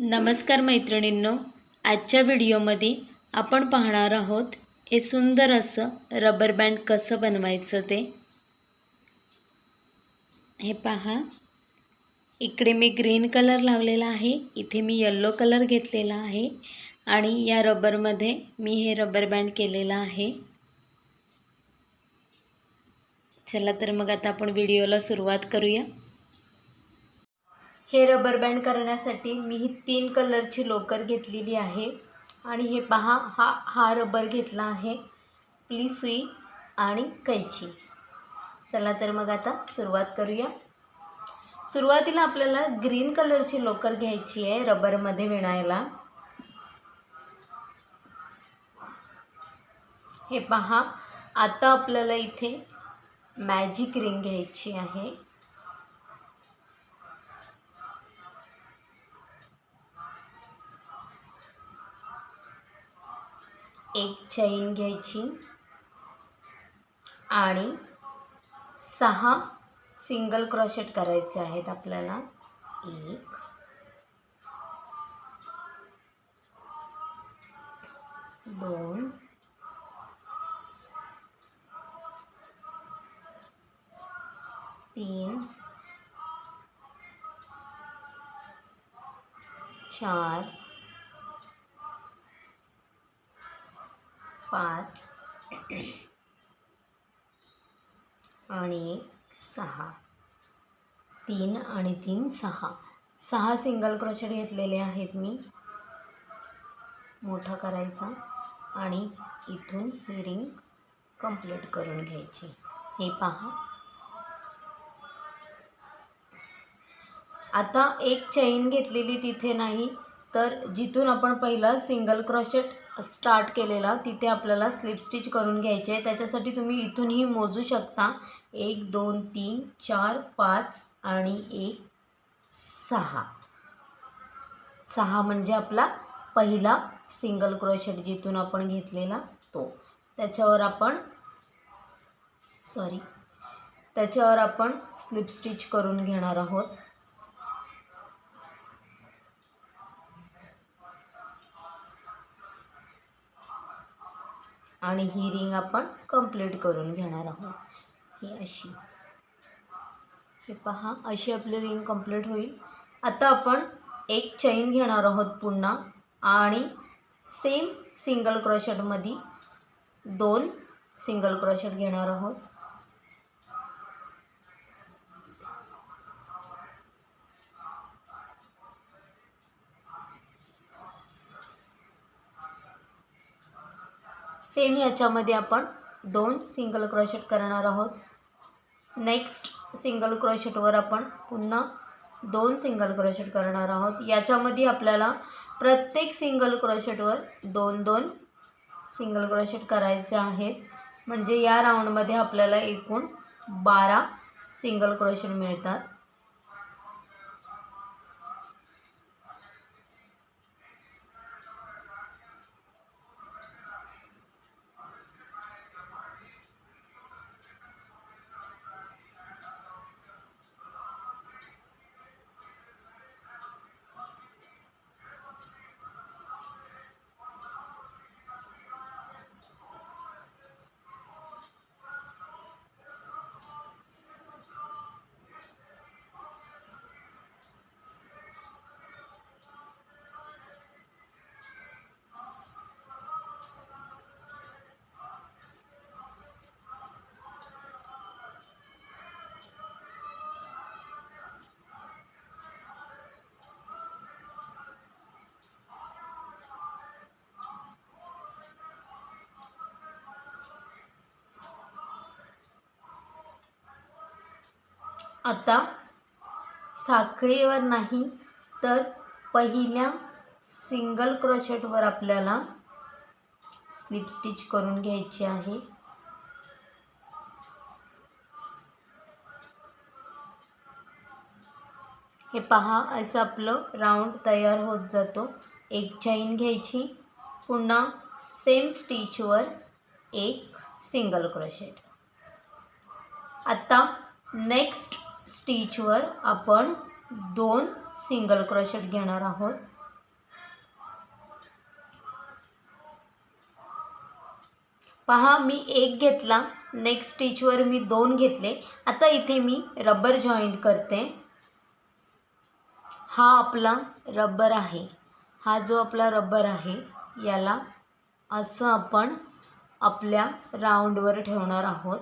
नमस्कार मैत्रिणींनो आजच्या व्हिडिओमध्ये आपण पाहणार आहोत हे सुंदर असं रबर बँड कसं बनवायचं ते. हे पहा. इकडे मी ग्रीन कलर लावलेला आहे इथे मी यल्लो कलर घेतलेला आहे आणि या रबरमध्ये मी हे रबर बँड केलेलं आहे. चला तर मग आता आपण व्हिडिओला सुरुवात करूया. हे रबर बँड करण्यासाठी मी ही तीन कलरची लोकर घेतलेली आहे. आणि हे पहा हा हा रबर घेतला आहे. आपली सुई आणि कैची. चला तर मग आता सुरुवात करूया. सुरुवातीला आपल्याला ग्रीन कलरची लोकर घ्यायची आहे रबरमध्ये विणायला. हे पहा आता आपल्याला इथे मॅजिक रिंग घ्यायची आहे. चैन घ्यायची आणि सहा सिंगल क्रॉशेट करायचे आहेत आपल्याला. एक दोन तीन चार पाच. आणि सहा. तीन आणि तीन सहा. सहा सिंगल क्रोशेट घेतलेले आहेत मी. मोठा करायचा. आणि इथून ही रिंग कंप्लीट करून घ्यायची. हे पहा. आता एक चैन घेतलेली तिथे नाही तर जिथून आपण पहिला सिंगल क्रोशेट स्टार्ट केलेला तिथे आपल्याला स्लिप स्टिच करून घ्यायचे आहे. त्याच्यासाठी तुम्ही इथूनही मोजू शकता. एक दोन तीन चार पाच आणि एक सहा. सहा म्हणजे आपला पहिला सिंगल क्रोशेट जिथून आपण घेतलेला तो. त्याच्यावर आपण सॉरी त्याच्यावर आपण स्लिप स्टिच करून घेणार आहोत. आणि ही रिंग आपण कंप्लीट करून घेणार आहोत. ही अशी. हे पहा अशी आपली रिंग कंप्लीट होईल. आता आपण एक चैन घेणार आहोत पुन्हा आणि सेम सिंगल क्रॉशटमध्ये दोन सिंगल क्रॉशट घेणार आहोत. सेम याच्यामध्ये आपण दोन सिंगल क्रोशेट करणार आहोत. नेक्स्ट सिंगल क्रोशेटवर आपण पुन्हा दोन सिंगल क्रोशेट करणार आहोत. याच्यामध्ये आपल्याला प्रत्येक सिंगल क्रोशेटवर दोन दोन सिंगल क्रोशेट करायचे आहेत. म्हणजे या राऊंडमध्ये आपल्याला एकूण बारा सिंगल क्रोशेट मिळतात. आता साखळीवर नाही तर पहिल्या सिंगल क्रोशेटवर आपल्याला स्लिप स्टिच करून घ्यायची आहे. हे पहा असं आपलं राऊंड तयार होत जातो. एक चैन घ्यायची पुन्हा सेम स्टिचवर एक सिंगल क्रोशेट आता नेक्स्ट स्टीचवर आपण दोन सिंगल क्रोशेट घेणार आहोत. पहा मी एक घेतला नेक्स्ट स्टिचवर मी दोन घेतले. आता इथे मी रबर जॉईंट करते. हा आपला रबर आहे. हा जो आपला रबर आहे याला असं आपण आपल्या राऊंडवर ठेवणार आहोत.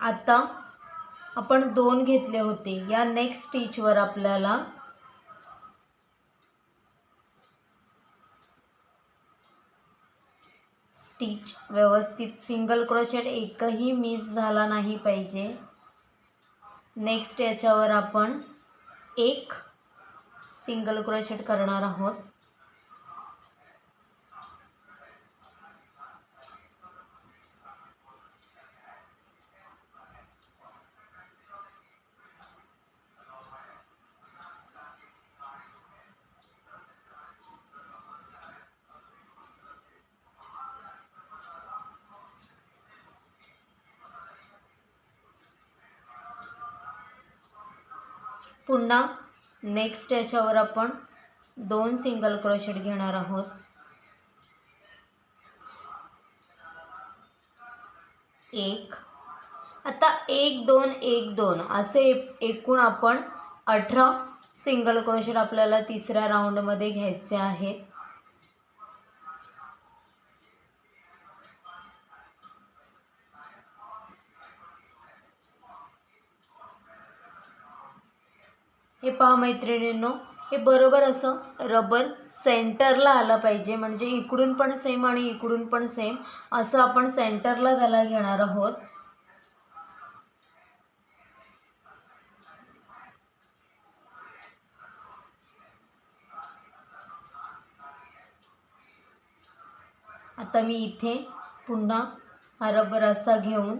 आता आपण दोन घेतले होते. या नेक्स्ट स्टिचवर आपल्याला स्टिच व्यवस्थित सिंगल क्रोशेट एकही मिस झाला नाही पाहिजे. नेक्स्ट याच्यावर आपण एक सिंगल क्रोशेट करणार आहोत. पुन्हा नेक्स्ट याच्यावर आपण दोन सिंगल क्रोशेट घेणार आहोत. एक. आता एक दोन एक दोन. असे एकूण आपण अठरा सिंगल क्रोशेट आपल्याला तिसऱ्या राऊंडमध्ये घ्यायचे आहेत. हे पहा मैत्रिणींनो हे बरोबर असं रबर सेंटरला आलं पाहिजे. म्हणजे इकडून पण सेम आणि इकडून पण सेम असं आपण सेंटरला त्याला घेणार आहोत. आता मी इथे पुन्हा हा रबर असा घेऊन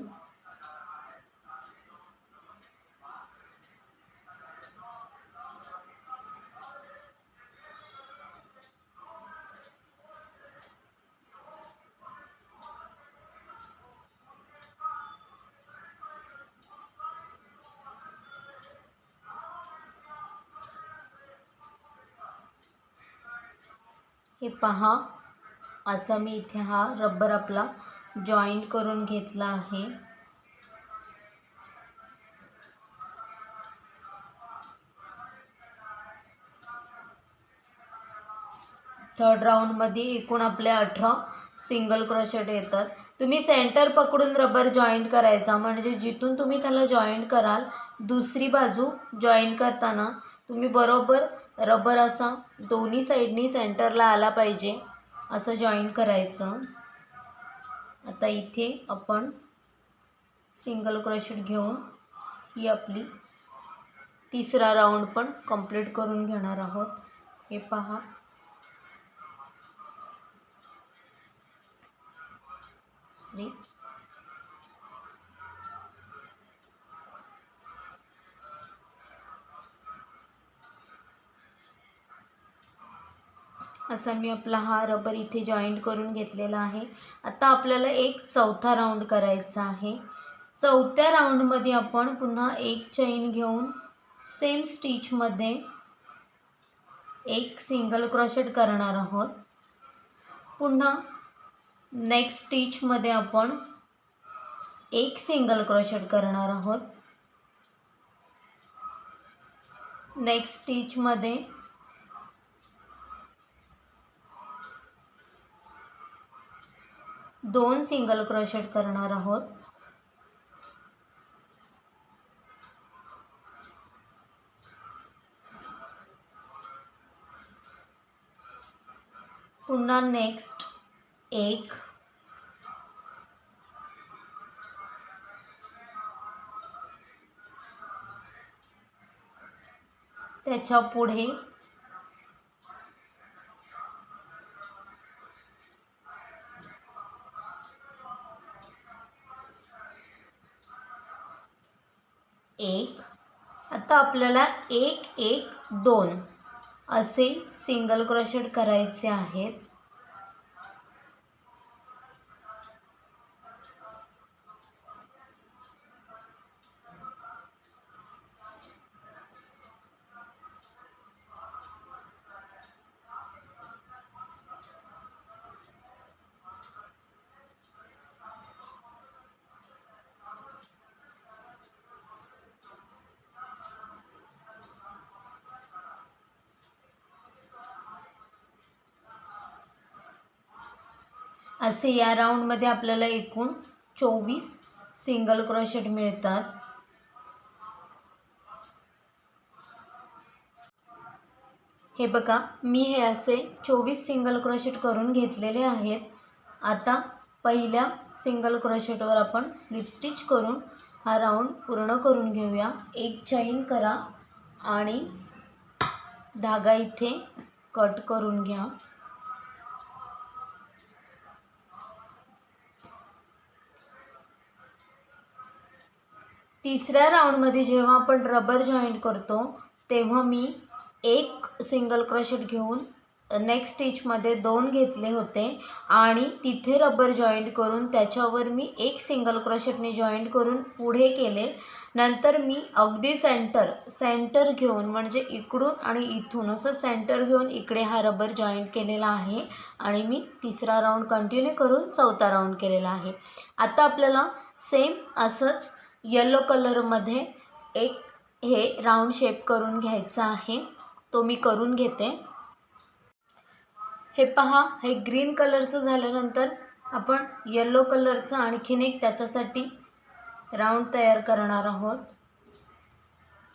हे पहा असा मी इथे हा रबर आपला जॉईंट करून घेतला आहे. थर्ड राऊंडमध्ये एकूण आपले अठरा सिंगल क्रोशेट येतात. तुम्ही सेंटर पकडून रबर जॉईंट करायचा म्हणजे जिथून तुम्ही त्याला जॉईंट कराल दुसरी बाजू जॉईंट करताना तुम्ही बरोबर रबर असा दोन्ही साईडनी सेंटरला आला पाहिजे. असं जॉईन करायचं. आता इथे आपण सिंगल क्रोशेट घेऊन ही आपली तिसरा राऊंड पण कंप्लीट करून घेणार आहोत. हे पहा. सॉरी असा मी आपला हा रबर इथे जॉईंट करून घेतलेला आहे. आता आपल्याला एक चौथा राऊंड करायचा आहे. चौथ्या राऊंडमध्ये आपण पुन्हा एक चैन घेऊन सेम स्टिचमध्ये एक सिंगल क्रॉशेट करणार आहोत. पुन्हा नेक्स्ट स्टिचमध्ये आपण एक सिंगल क्रॉशेट करणार आहोत. नेक्स्ट स्टिचमध्ये दोन सिंगल क्रोशेट करणार आहोत. पुन्हा नेक्स्ट एक. त्याच्या पुढे एक. आता आपल्याला एक एक दोन असे सिंगल क्रोशेट करायचे आहेत. असे या राऊंडमध्ये आपल्याला एकूण चोवीस सिंगल क्रोशेट मिळतात. हे बघा मी हे असे चोवीस सिंगल क्रोशेट करून घेतलेले आहेत. आता पहिल्या सिंगल क्रोशेटवर आपण स्लिप स्टिच करून हा राऊंड पूर्ण करून घेऊया. एक चैन करा आणि धागा इथे कट करून घ्या. तिसऱ्या राऊंडमध्ये जेव्हा आपण रबर जॉईंट करतो तेव्हा मी एक सिंगल क्रोशेट घेऊन नेक्स्ट स्टिचमध्ये दोन घेतले होते आणि तिथे रबर जॉईंट करून त्याच्यावर मी एक सिंगल क्रोशेटने जॉईंट करून पुढे केले. नंतर मी अगदी सेंटर सेंटर घेऊन म्हणजे इकडून आणि इथून असं सेंटर घेऊन इकडे हा रबर जॉईंट केलेला आहे आणि मी तिसरा राऊंड कंटिन्यू करून चौथा राऊंड केलेला आहे. आता आपल्याला सेम असंच येलो कलरमध्ये एक हे राऊंड शेप करून घ्यायचं आहे. तो मी करून घेते. हे पहा हे ग्रीन कलरचं झाल्यानंतर आपण येलो कलरचं आणखीन एक त्याच्यासाठी राऊंड तयार करणार आहोत.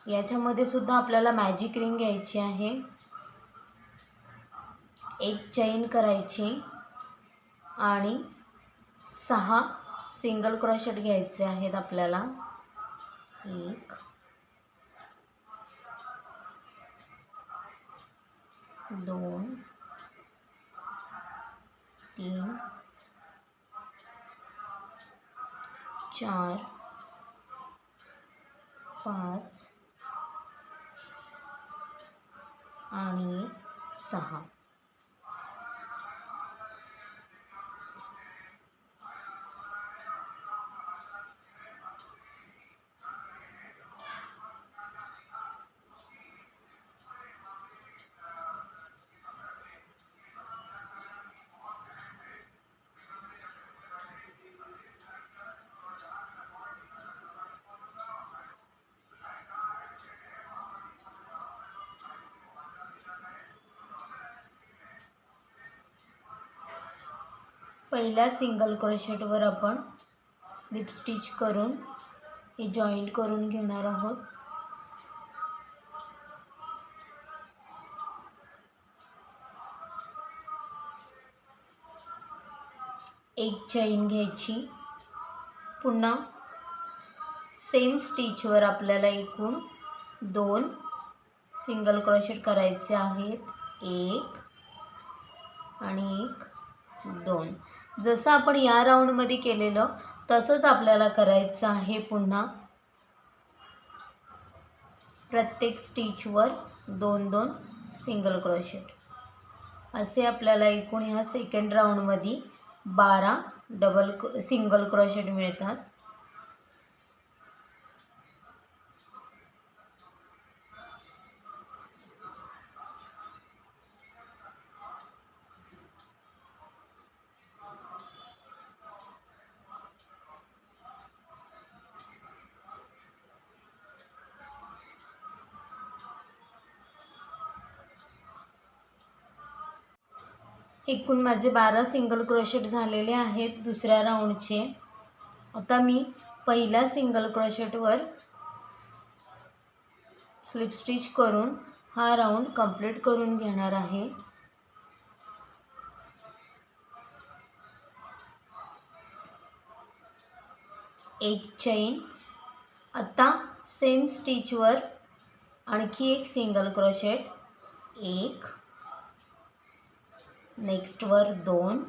याच्यामध्ये सुद्धा आपल्याला मॅजिक रिंग घ्यायची आहे. एक चैन करायची आणि सहा सिंगल क्रॉशेट घ्यायचे आहेत आपल्याला. एक. दोन. तीन. चार. पाच. आणि सहा. पहिल्या सिंगल क्रोशेटवर आपण स्लिप स्टिच करून हे जॉईंट करून घेणार आहोत. एक चैन घ्यायची. पुन्हा सेम स्टिचवर आपल्याला एकूण दोन सिंगल क्रोशेट करायचे आहेत. एक आणि एक दोन. जसं आपण या राऊंडमध्ये केलेलं तसंच आपल्याला करायचं आहे पुन्हा. प्रत्येक स्टिचवर दोन दोन सिंगल क्रोशेट असे आपल्याला एकूण ह्या सेकंड राऊंडमध्ये बारा डबल सिंगल क्रोशेट मिळतात. एकूण माझे बारा सिंगल क्रोशेट झालेले आहेत दुसऱ्या राऊंडचे आता मी पहिल्या सिंगल क्रोशेटवर स्लिप स्टिच करून हा राऊंड कंप्लीट करून घेणार आहे. एक चैन आता सेम स्टिचवर आणखी एक सिंगल क्रोशेट एक नेक्स्टवर दोन.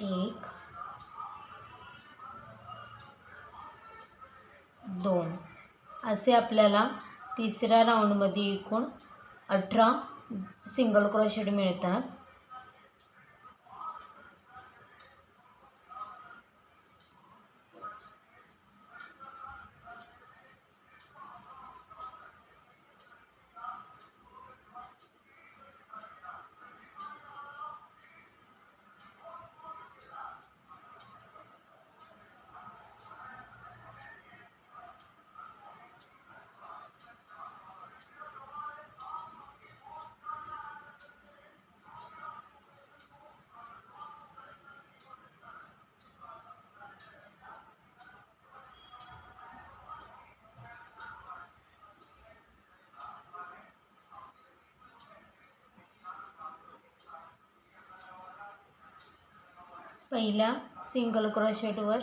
एक. दोन. असे आपल्याला तिसऱ्या राऊंडमध्ये एकूण अठरा सिंगल क्रोशेट मिळतात. पहिल्या सिंगल क्रोशेटवर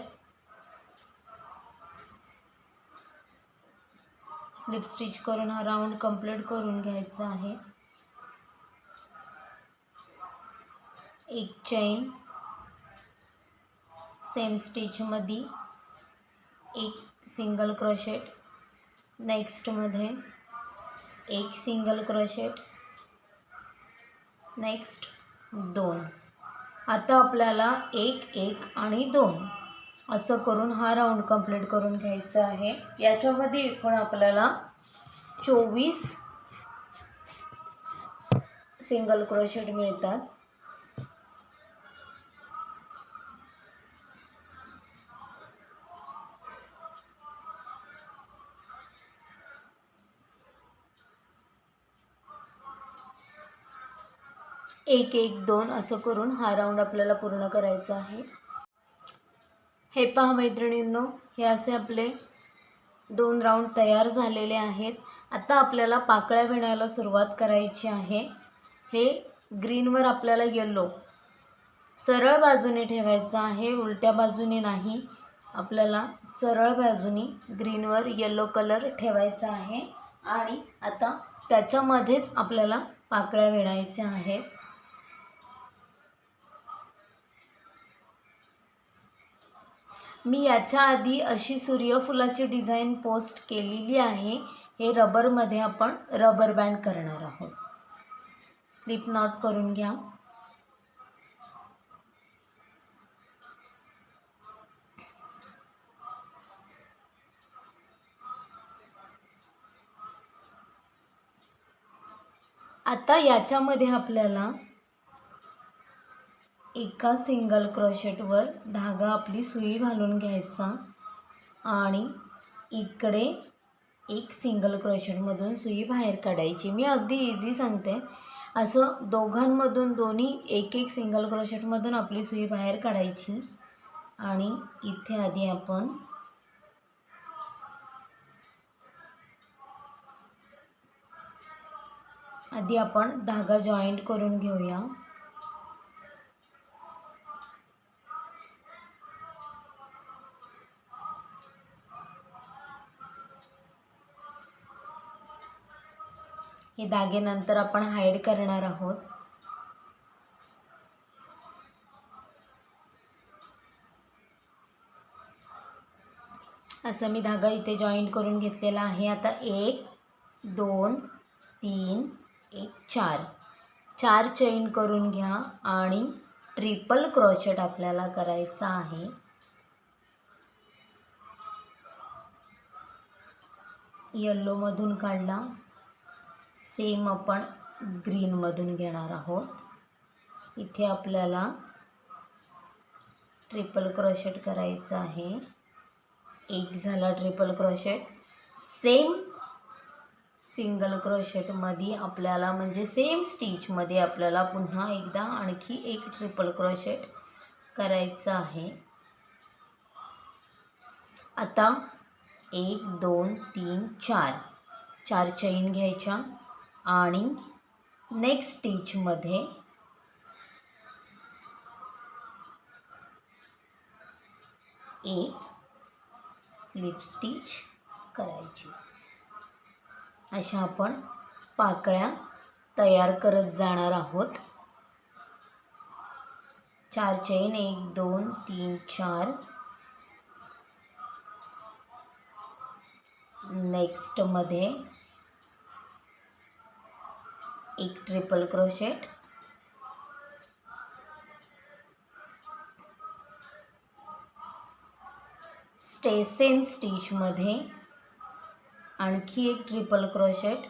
स्लिप स्टिच करून हा राऊंड कंप्लीट करून घ्यायचा आहे. एक चैन सेम स्टिचमध्ये एक सिंगल क्रोशेट नेक्स्टमध्ये एक सिंगल क्रोशेट नेक्स्ट दोन. आता आपल्याला एक एक आणि दोन असं करून हा राऊंड कंप्लीट करून घ्यायचा आहे. याच्यामध्ये एकूण आपल्याला चोवीस सिंगल क्रोशेट मिळतात. एक एक दोन असं करून हा राऊंड आपल्याला पूर्ण करायचा आहे. हे पहा मैत्रिणींनो हे असे आपले दोन राऊंड तयार झालेले आहेत. आता आपल्याला पाकळ्या विणायला सुरुवात करायची आहे. हे ग्रीनवर आपल्याला येल्लो सरळ बाजूने ठेवायचं आहे. उलट्या बाजूने नाही. आपल्याला सरळ बाजूनी ग्रीनवर येल्लो कलर ठेवायचा आहे. आणि आता त्याच्यामध्येच आपल्याला पाकळ्या विणायच्या आहेत. मी याच्या आधी अशी सूर्यफुलाची डिझाईन पोस्ट केलेली आहे. हे रबरमध्ये आपण रबर बँड करणार आहोत. स्लिप नॉट करून घ्या. आता याच्यामध्ये आपल्याला एका सिंगल क्रोशेटवर धागा आपली सुई घालून घ्यायचा आणि इकडे एक सिंगल क्रोशेटमधून सुई बाहेर काढायची. मी अगदी इझी सांगते. असं दोघांमधून दोन्ही एक एक सिंगल क्रोशेटमधून आपली सुई बाहेर काढायची आणि इथे आधी आपण आधी आपण धागा जॉईंट करून घेऊया. हे धागे नंतर आपण हाईड करणार आहोत. असं मी धागा इथे जॉईंट करून घेतलेला आहे. आता एक दोन तीन एक चार. चार चैन करून घ्या आणि ट्रिपल क्रॉचेट आपल्याला करायचा आहे. येल्लोमधून काढला. सेम आपण ग्रीनमधून घेणार आहोत. इथे आपल्याला ट्रिपल क्रॉशेट करायचं आहे. एक झाला ट्रिपल क्रॉशेट. सेम सिंगल क्रॉशेटमध्ये आपल्याला म्हणजे सेम स्टिचमध्ये आपल्याला पुन्हा एकदा आणखी एक ट्रिपल क्रॉशेट करायचं आहे. आता एक दोन तीन चार. चार चैन घ्यायच्या. आणि नेक्स्ट स्टिचमध्ये एक स्लिप स्टिच करायची. अशा आपण पाकळ्या तयार करत जाणार आहोत. चार चैन एक दोन तीन चार. नेक्स्टमध्ये एक ट्रिपल क्रोशेट स्टे सेम स्टिचमध्ये आणखी एक ट्रिपल क्रोशेट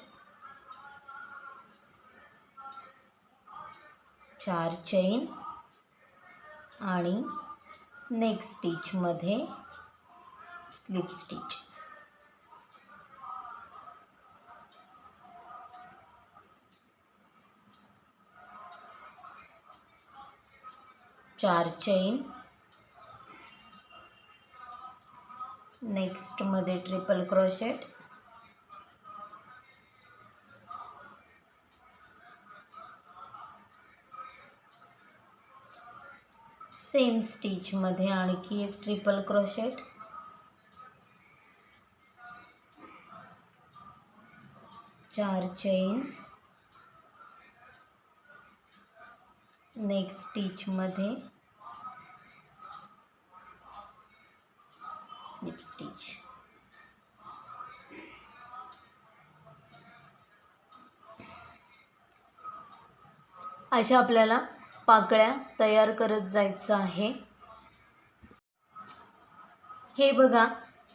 चार चेन नेक्स्ट स्टिचमध्ये स्लिप स्टिच चार चैन नेक्स्टमध्ये ट्रिपल क्रोशेट सेम स्टिचमध्ये आणखी एक ट्रिपल क्रोशेट चार चेन नेक्स्ट स्टिचमध्ये स्लिप स्टिच अशा आपल्याला पाकळ्या तयार करत जायचं आहे. हे बघा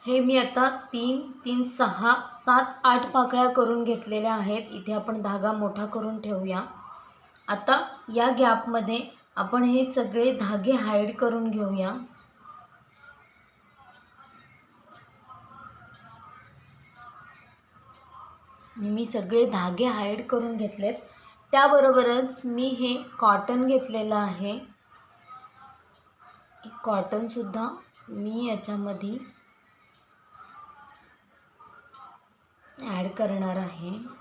हे मी आता तीन तीन सहा सात आठ पाकळ्या करून घेतलेल्या आहेत. इथे आपण धागा मोठा करून ठेवूया. आता या गॅपमध्ये आपण हे सगळे धागे हाईड करून घेऊया. मी सगळे धागे हाईड करून घेतलेत. त्याबरोबरच मी हे कॉटन घेतलेलं आहे. कॉटनसुद्धा मी याच्यामध्ये ॲड करणार आहे.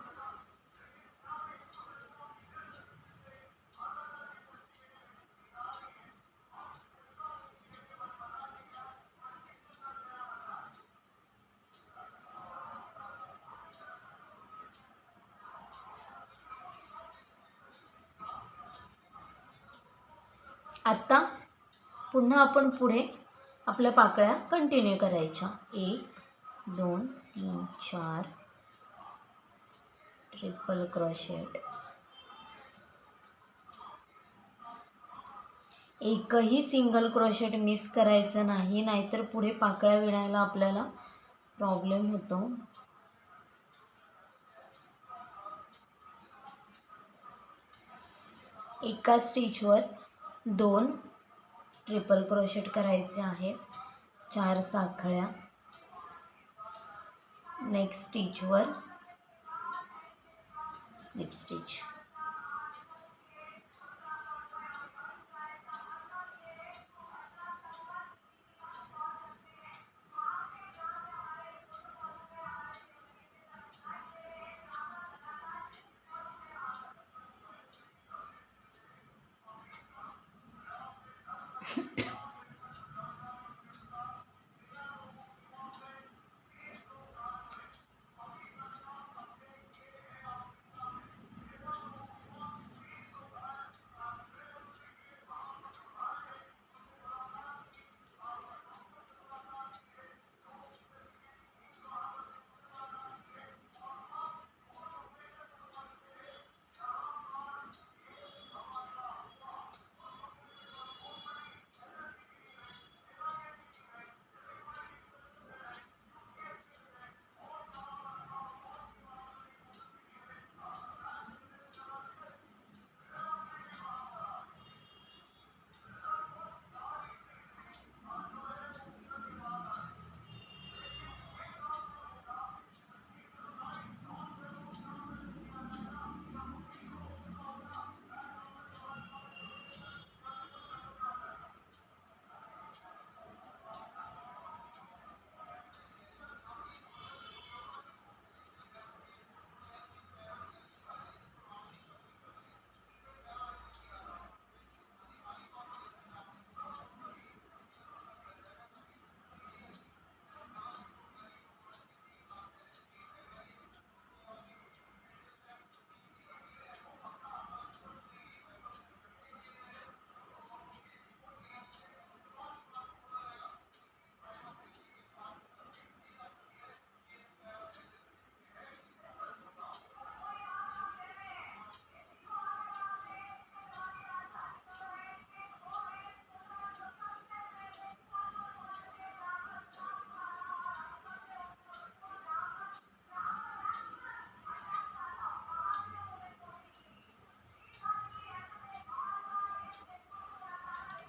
आत्ता पुन्हा आपण पुढे आपल्या पाकळ्या कंटिन्यू करायच्या. एक दोन तीन चार. ट्रिपल क्रॉशेट एकही सिंगल क्रोशेट मिस करायचं नाही नाहीतर पुढे पाकळ्या विणायला आपल्याला प्रॉब्लेम होतो. एका स्टिचवर दोन ट्रिपल क्रोशेट करायचे आहेत. चार साखळ्या. नेक्स्ट स्टिचवर. Slip stitch.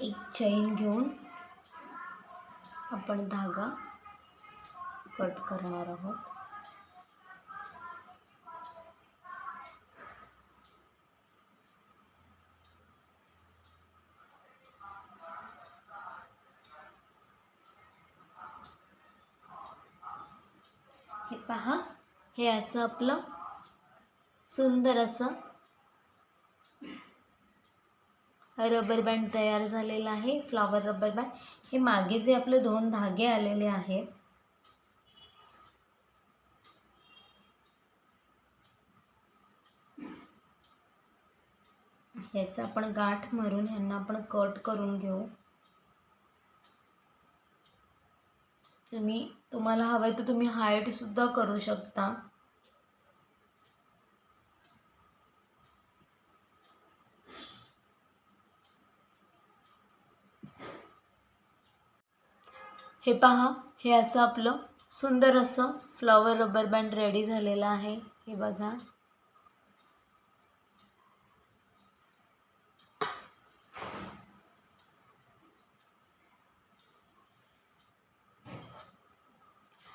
एक चैन घेऊन आपण धागा कट करणार आहोत. हे पहा हे असं आपलं सुंदर असं रबर बँड तयार झालेला आहे फ्लॉवर रबर बँड. हे मागे जे आपले दोन धागे आलेले आहेत ह्याचा आपण गाठ मारून ह्यांना आपण कट करून घेऊ. तुम्ही तुम्हाला हवं आहे तर तुम्ही हाईटसुद्धा करू शकता. हे पहा हे असं आपलं सुंदर असं फ्लॉवर रबर बँड रेडी झालेलं आहे. हे बघा.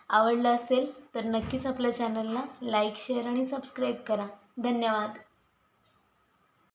आवडलं असेल तर नक्कीच आपल्या चॅनलला लाईक शेअर आणि सबस्क्राईब करा. धन्यवाद.